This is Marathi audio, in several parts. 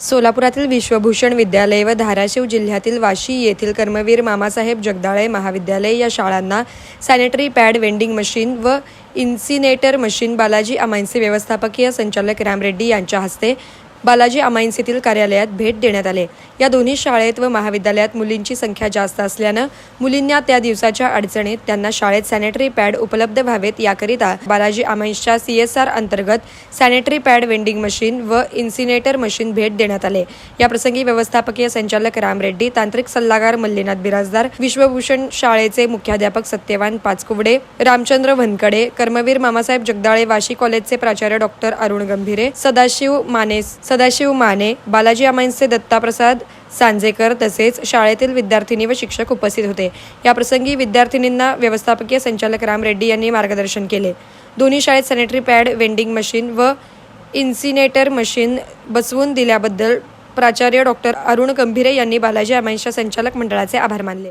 सोलापुरातील विश्वभूषण विद्यालय व धाराशिव जिल्ह्यातील वाशी येथील कर्मवीर मामासाहेब जगदाळे महाविद्यालय या शाळांना सॅनिटरी पॅड वेंडिंग मशीन व इन्सिनेटर मशीन बालाजी अमायन्से व्यवस्थापकीय संचालक राम रेड्डी यांच्या हस्ते बालाजी अमायन्स येथील कार्यालयात भेट देण्यात आले. या दोन्ही शाळेत व महाविद्यालयात मुलींची संख्या जास्त असल्यानं मुलींना त्या दिवसाच्या अडचणीत त्यांना शाळेत सॅनिटरी पॅड उपलब्ध व्हावेत याकरिता बालाजी अमायन्सच्या सी एस आर अंतर्गत सॅनिटरी पॅड वेंडिंग मशीन व इन्सिनेटर मशीन भेट देण्यात आले. याप्रसंगी व्यवस्थापकीय संचालक राम रेड्डी तांत्रिक सल्लागार मल्लीनाथ बिराजदार विश्वभूषण शाळेचे मुख्याध्यापक सत्यवान पाचकुवडे रामचंद्र वनकडे कर्मवीर मामासाहेब जगदाळे वाशी कॉलेजचे प्राचार्य डॉक्टर अरुण गंभीरे सदाशिव माने सदाशिव माने बालाजी अमाईंचे दत्ताप्रसाद सांजेकर तसेच शाळेतील विद्यार्थिनी व शिक्षक उपस्थित होते. याप्रसंगी विद्यार्थिनींना व्यवस्थापकीय संचालक राम रेड्डी यांनी मार्गदर्शन केले. दोन्ही शाळेत सॅनिटरी पॅड वेंडिंग मशीन व इन्सिनेटर मशीन बसवून दिल्याबद्दल प्राचार्य डॉक्टर अरुण गंभीरे यांनी बालाजी अमाईंच्या संचालक मंडळाचे आभार मानले.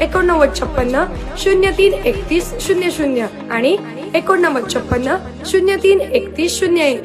एकोणनव्वद छप्पन्न शून्य तीन एकतीस शून्य शून्य आणि एकोणनव्वद छप्पन्न शून्य तीन एकतीस शून्य एक.